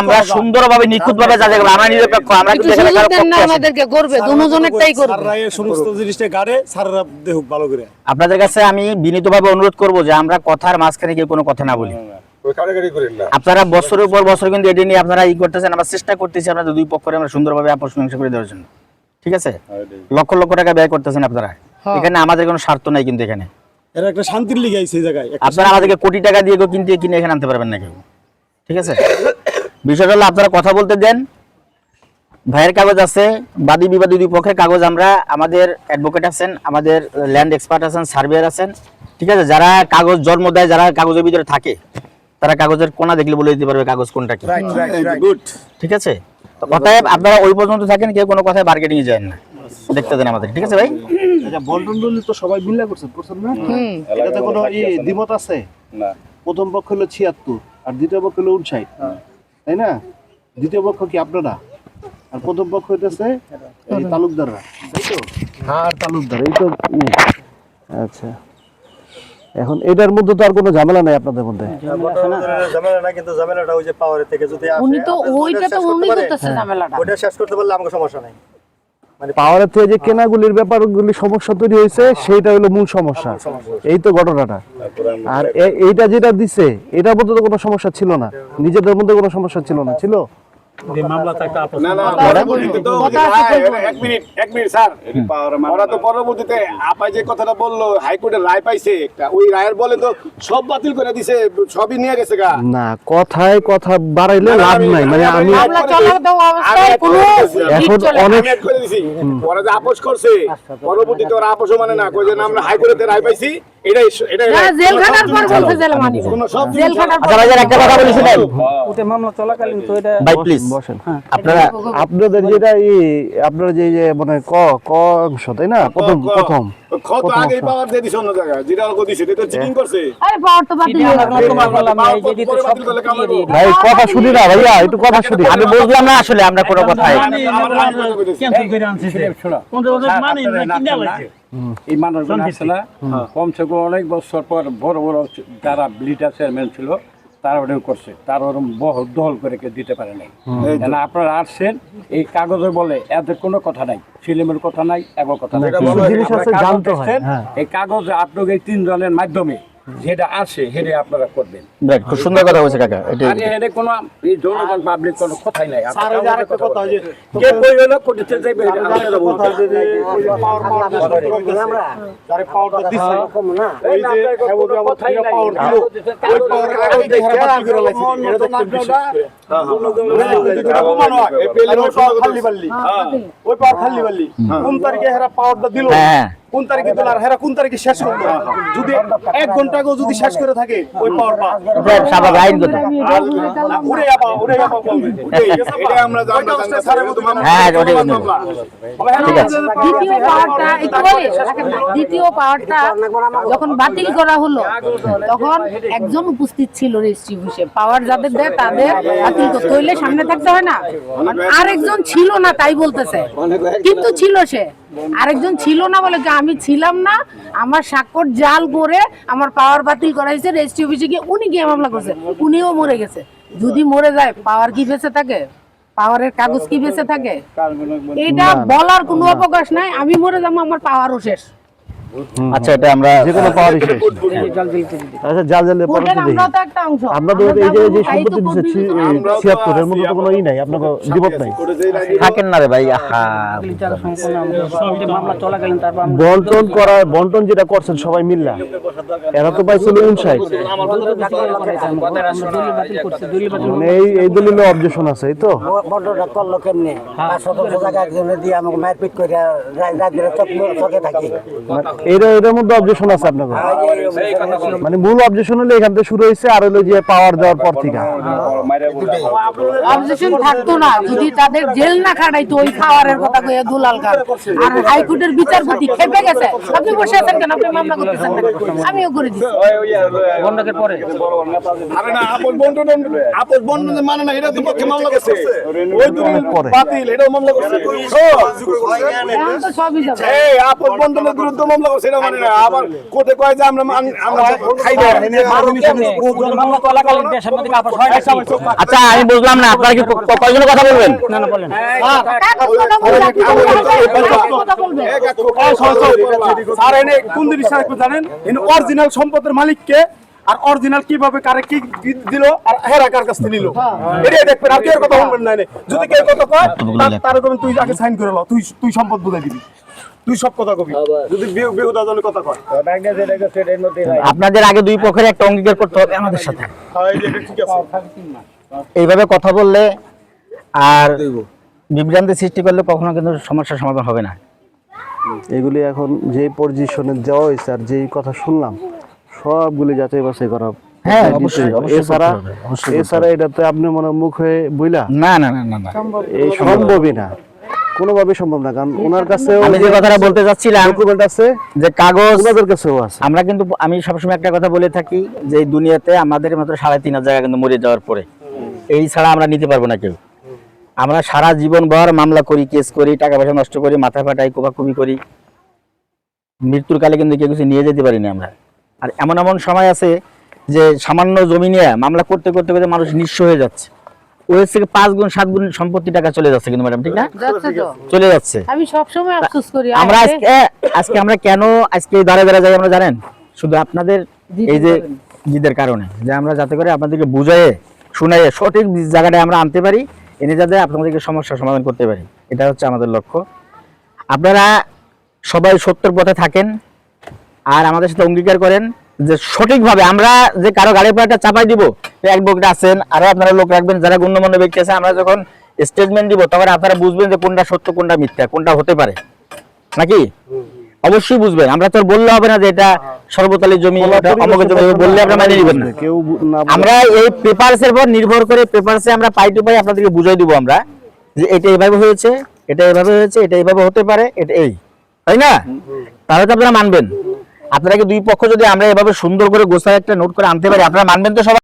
আমরা সুন্দরভাবে নিখুঁতভাবে যাচাই করব আমরা নিরপেক্ষ আমরা কিন্তু এখানে সুযোগ কারও দেন না পক্ষে আসি না। আমাদেরকে করবে দুজনেরটাই করবে। সমস্ত জিনিসটা গাড়ে স্যাররা দেখুক ভালো করে। আপনাদের কাছে আমি বিনীতভাবে অনুরোধ করব যে আমরা কথার মাঝখানে গিয়ে কোনো কথা না বলি। আপনারা বছরের পর বছর কিন্তু এটি নিয়ে আপনারা ই করতেছেন আমরা চেষ্টা করতেছি আপনাদের দুই পক্ষরে আমরা সুন্দরভাবে আপোষ মীমাংসা করে দেওয়ার জন্য। ঠিক আছে? লক্ষ লক্ষ টাকা ব্যয় করতেছেন আপনারা। হ্যাঁ। এখানে আমাদের কোনো স্বার্থ নাই কিন্তু এখানে। এরা একটা শান্তির লিগে আইছে এই জায়গায়। আপনারা আমাদেরকে কোটি টাকা দিয়ে কিনতে কিনে এখানে আনতে পারবেন না কেউ। ঠিক আছে? বিষয়টা হলো আপনারা কথা বলতে দেন। ভাইয়ের কাগজ আছে বাদী বিবাদী দুই পক্ষের কাগজ আমরা আমাদের অ্যাডভোকেট আছেন আমাদের ল্যান্ড এক্সপার্ট আছেন সার্ভেয়ার আছেন। ঠিক আছে? যারা কাগজ জন্ম দেয় যারা কাগজের ভিতরে থাকে তারা কাগজের কোনা দেখলে বলে দিতে পারবে কাগজ কোনটা কি। ঠিক আছে? অতএব আপনারা ওই পর্যন্ত থাকেন কেউ কোনো কথায় মার্কেটিং এ যায় না। দেখতে দেন আমাদের ঠিক আছে ভাই? এটা বন্টন দলিল তো সবাই মিলে করছেন করছেন না? এটাতে কোনো দ্বিমত আছে? না। প্রথম পক্ষ হলো ছিয়াত্তর আর দ্বিতীয় পক্ষ হলো উনষাট। তাই না? দ্বিতীয় পক্ষ কি আপনারা? আর প্রথম পক্ষ হইতেছে এই তালুকদাররা। তাই তো? হ্যাঁ আর তালুকদার এই তো আচ্ছা। এখন এটার মধ্যে তো আর কোনো ঝামেলা নাই আপনাদের মধ্যে? ঝামেলা না? কিন্তু ঝামেলাটা ওই যে পাওয়ারের থেকে যদি উনি তো ওইটা তো শেষ করতে উনি করতেছে ঝামেলাটা। ওটা শেষ করতে পারলে আমাকে সমস্যা নাই। পাওয়ারের থেকে যে কেনাগুলির ব্যাপারগুলি সমস্যা তৈরি হয়েছে সেইটা হলো মূল সমস্যা। এই তো ঘটনাটা। আর এইটা যেটা দিছে এটা মধ্যে তো কোনো সমস্যা ছিল না। নিজেদের মধ্যে কোনো সমস্যা ছিল না ছিল? না না কথা আছে বলব, কথা এক মিনিট এক মিনিট স্যার ওরা তো পরবর্তীতে আপাই যে কথাটা বলল হাইকোর্টের রায় পাইছে একটা ওই রায়ের বলে তো সব বাতিল করে দিছে সবই নিয়ে গেছে গা না কথায় কথা বাড়াইলে লাভ নাই মানে আমি মামলা চলার দেওয়া অবস্থায় কোনো এখন অনেক করে দিছি ওরা যে আপোষ করছে পরবর্তীতে ওরা আপোষও মানে না কই যে না আমরা হাইকোর্টেতে রায় পাইছি এটাই এটাই জেল খাটার পর বলছে জেল মানিব জেল খাটার পর আচ্ছা একটা কথা বলি শুনেন ওতে মামলা চলাকালীন তো এটা ভাই প্লিজ বসেন। আপনারা আপনাদের যেটা ই আপনারা যে যে মানে ক ক অংশ তাই না? প্রথম ক- ক- প্রথম ক্ষত প্রথম পাওয়ার দিয়ে দিছে অন্য জায়গায়। যেটা ওকে দিছে এটা চিটিং করছে। আরে পাওয়ার তো বাতিল হয়ে গেছে। তোমার বললাম না, যে দিতে সব পরে বাতিল করলে দিয়ে দিই। ভাই কথা শুনি না ভাইয়া একটু কথা শুনি। আমি বুঝলাম না আসলে আমরা কোনো কথাই। এই মানুষগুলো আছে না কমসে কম অনেক বছর পর বড় বড় যারা ব্লিডার চেয়ারম্যান ছিল তারা ওটা করছে। তারা ওরকম দহল করে কেউ দিতে পারে নাই। কেন আপনারা আসছেন এই কাগজে বলে এদের কোনো কথা নাই ফিল্মের কথা নাই এগো কথা নাই। হয়, হ্যাঁ। এই কাগজ আপনাকে এই তিনজনের মাধ্যমে যেটা আসে সেটা আপনারা করবেন খুব সুন্দর কথা বলছে কাকা এটা আর এখানে কোনো এই জনগণ পাবলিক কোনো কথাই নাই স্যার ওই যে আরেকটা কথা যে কে কই হলো কোটিতে যাইবে এটা কথা যে যে যে পাওয়ার পাওয়ার যারে পাওয়ারটা দিছে ওই যে হেবু আমার থেকে পাওয়ার দিল ওই পাওয়ার বাতিল করে লাইছে এটা এই পেলে ওই পাওয়ার খালি বাল্লি ওই পাওয়ার খালি বাল্লি কোন তারিখে হেরা পাওয়ারটা দিল হ্যাঁ কোন তারিখে দিল আর হেরা কোন তারিখে শেষ করল? যদি এক ঘণ্টা আগেও যদি শেষ করে থাকে ওই পাওয়ার পা এটা আইন কথা উড়ে যাবা উড়ে যাবা এটা আমরা জানতে জানতে স্যারের মতো মামলা হ্যাঁ, ওটাই ঠিক আছে। দ্বিতীয় পাওয়ারটা একটু বলি, রাখেন না। দ্বিতীয় পাওয়ারটা যখন বাতিল করা হলো তখন একজন উপস্থিত ছিল রেজিস্ট্রি অফিসে পাওয়ার যাদের দেয় তাদের বাতিল করতে। হইলে সামনে থাকতে হয় না। আরেকজন ছিল না তাই বলতেছে। কিন্তু ছিল সে। আরেকজন ছিল না বলে আমি ছিলাম না আমার স্বাক্ষর জাল করে আমার পাওয়ার বাতিল করা হয়েছে রেজিস্ট্রি অফিসে গিয়ে উনি গিয়ে মামলা করছে উনিও মরে গেছে। যদি মরে যায় পাওয়ার কি বেঁচে থাকে? পাওয়ারের কাগজ কি বেঁচে থাকে? এটা বলার কোনো অবকাশ নাই আমি মরে যাব আমার পাওয়ারও শেষ। আচ্ছা এটা আমরা যে কোনো পাওয়ার আচ্ছা একটা অংশ। আপনাদের এই যে যে সম্পত্তি দিচ্ছে কোর্ট বিবেচনা ছিয়াত্তর এর মধ্যে তো কোনো ই নাই আপনাকে বিপদ নাই। থাকেন না রে ভাই আহা। মামলা চলাকালীন তারপর বন্টন করা বন্টন যেটা করছেন সবাই মিল্লা। এরা তো পাইছিল উনষাট মানে এই এই দলিলে অবজেকশন আছে এই তো? বড়টা করল কেমনে? জায়গা একজনে দিয়ে আমাকে মারপিট করে রাত চোখ থাকি। এর এর মধ্যে অবজেকশন আছে আপনাকে মানে মূল অবজেকশন হলো এখান থেকে শুরু হয়েছে আর হলো যে পাওয়ার দেওয়ার পর থেকে। অবজেকশন থাকতো না। যদি তাদের জেল না খাটাইতো ওই খাওয়ারের কথা কইয়া দুলাল খান। আর হাইকোর্টের বিচারপতি খেপে গেছে। আপনি বসে আছেন কেন? আপনি মামলা করতেছেন আমিও করে দিচ্ছি বন্ধকের পরে। আরে না আপন বন্টন আপন বন্টন মানে না এটা তো পক্ষে মামলা করছে। ওই দলিল পরে। বাতিল এটাও মামলা করছে। তো সবই যাবে। এই আপন বন্টনের বিরুদ্ধে মামলা সেটা মানে না আবার কোর্টে কয় যে আমরা আমরা খাই না আচ্ছা আমি বুঝলাম না। আপনারা কি কথা বলবেন? কথা বলবেন স্যার এনে কোন জিনিস জানেন? এনে অরিজিনাল সম্পদের মালিককে আর অরিজিনাল কীভাবে কারে কি দিল আর হেরা কার কাছ থেকে নিল? এটাই দেখবেন আর কেউ কথা বলবেন না যদি কেউ কথা কয় তার- তুই আগে সাইন করে লো তুই তুই সম্পদ বুঝাই দিবি। তুই সব কথা কবি। যদি কথা কয়। আপনাদের আগে দুই পক্ষের একটা অঙ্গীকার করতে হবে আমাদের সাথে। হ্যাঁ, এটা ঠিক আছে। এইভাবে কথা বললে আর বিভ্রান্তি সৃষ্টি করলে কখনো কিন্তু সমস্যার সমাধান হবে না। এগুলি এখন যে পজিশনে যাওয়া হয়েছে আর যেই কথা শুনলাম সবগুলি যাচাই বাছাই করা হ্যাঁ, অবশ্যই, এছাড়া এটাতে আপনি মনে মুখ হয়ে বইলা? না না না না না। এই সম্ভবই না। কোনোভাবে সম্ভব না কারণ ওনার কাছেও আমি যে কথাটা বলতে চাচ্ছিলাম ডকুমেন্ট আছে যে কাগজ ওনাদের কাছেও আছে। আমরা কিন্তু আমি সবসময় একটা কথা বলে থাকি যে এই দুনিয়াতে আমাদের মাত্র সাড়ে তিন হাজার টাকা কিন্তু মরে যাওয়ার পরে। এই ছাড়া আমরা নিতে পারব না কেউ। আমরা সারা জীবন ভর মামলা করি কেস করি টাকা পয়সা নষ্ট করি মাথা ফাটাই কোপাকুপি করি। মৃত্যুর কালে কিন্তু কেউ কিছু নিয়ে যেতে পারিনি আমরা। আর এমন এমন সময় আছে যে সামান্য জমি নিয়ে মামলা করতে করতে করতে মানুষ নিঃস্ব হয়ে যাচ্ছে। ওই থেকে পাঁচ গুণ সাত গুণ সম্পত্তি টাকা চলে যাচ্ছে কিন্তু ম্যাডাম ঠিক না? চলে যাচ্ছে। আমি সবসময় আফসোস করি। আমরা আজকে আজকে আমরা কেন আজকে এই দাঁড়ে দাঁড়ে যাই আমরা জানেন? শুধু আপনাদের এই যে জিদের কারণে। যে আমরা যাতে করে আপনাদেরকে বুঝাইয়ে শুনাইয়ে সঠিক জায়গাটায় আমরা আনতে পারি এনে যাতে আপনাদেরকে সমস্যার সমাধান করতে পারি। এটা হচ্ছে আমাদের লক্ষ্য। আপনারা সবাই সত্যের পথে থাকেন। আর আমাদের সাথে অঙ্গীকার করেন যে সঠিকভাবে আমরা যে কারও গাড়ির পর একটা চাপাই দিব অ্যাডভোকেট আছেন আরও আপনারা লোক রাখবেন যারা গণ্যমান্য ব্যক্তি আছে আমরা যখন স্টেটমেন্ট দিব তখন আপনারা বুঝবেন যে কোনটা সত্য কোনটা মিথ্যা কোনটা হতে পারে। নাকি? অবশ্যই বুঝবেন। আমরা তো বললে হবে না যে এটা সর্বতালী জমি বললে আপনারা নেবেন না। আমরা এই পেপারস এর উপর নির্ভর করে পেপারসে আমরা পাই টু পাই আপনাদেরকে বুঝাই দিব আমরা যে এটা এইভাবে হয়েছে এটা এইভাবে হয়েছে এটা এইভাবে হতে পারে এটা এই। তাই না? তাহলে তো আপনারা মানবেন। আপনারা কি দুই পক্ষ যদি আমরা এভাবে সুন্দর করে গোছায় একটা নোট করে আনতে পারি, আপনারা মানবেন তো সবাই?